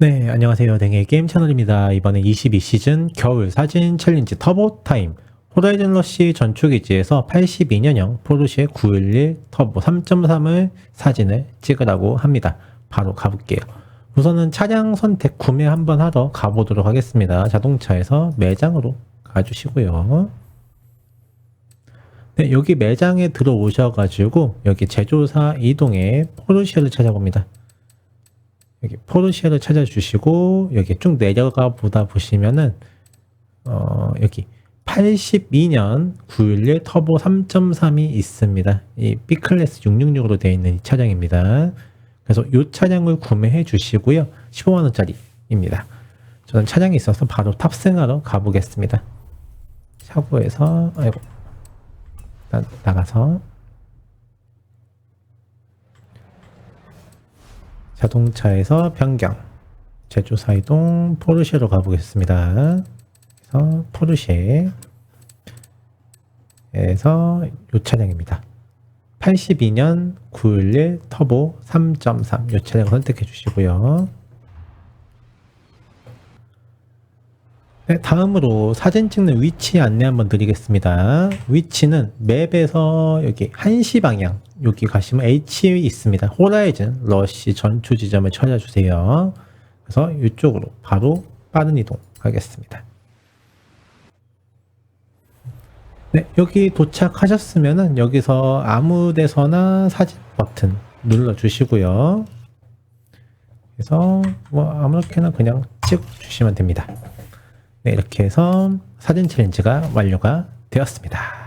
네, 안녕하세요. 댕의 게임 채널입니다. 이번에 22시즌 겨울 사진 챌린지 터보 타임 호라이즌 러시 전초기지에서 82년형 포르쉐 911 터보 3.3을 사진을 찍으라고 합니다. 바로 가볼게요. 우선은 차량 선택 구매 한번 하러 가보도록 하겠습니다. 자동차에서 매장으로 가주시고요. 네, 여기 매장에 들어오셔가지고 여기 제조사 이동에 포르쉐를 찾아봅니다. 여기 포르쉐를 찾아주시고 여기 쭉 내려가 보다 보시면은 어 여기 82년 911 터보 3.3이 있습니다. 이 B클래스 666으로 되어 있는 이 차량입니다. 그래서 이 차량을 구매해 주시고요. 15만 원짜리입니다. 저는 차량이 있어서 바로 탑승하러 가보겠습니다. 차고에서 아이고 일단 나가서 자동차에서 변경 제조사 이동 포르쉐로 가보겠습니다. 그래서 포르쉐에서 이 차량입니다. 82년 911 터보 3.3이 차량을 선택해 주시고요. 네, 다음으로 사진 찍는 위치 안내 한번 드리겠습니다. 위치는 맵에서 여기 1시 방향 여기 가시면 H 있습니다. 호라이즌 러시 전투 지점을 찾아주세요. 그래서 이쪽으로 바로 빠른 이동 하겠습니다. 네, 여기 도착하셨으면은 여기서 아무 데서나 사진 버튼 눌러 주시고요. 그래서 뭐 아무렇게나 그냥 찍어 주시면 됩니다. 네, 이렇게 해서 사진 챌린지가 완료가 되었습니다.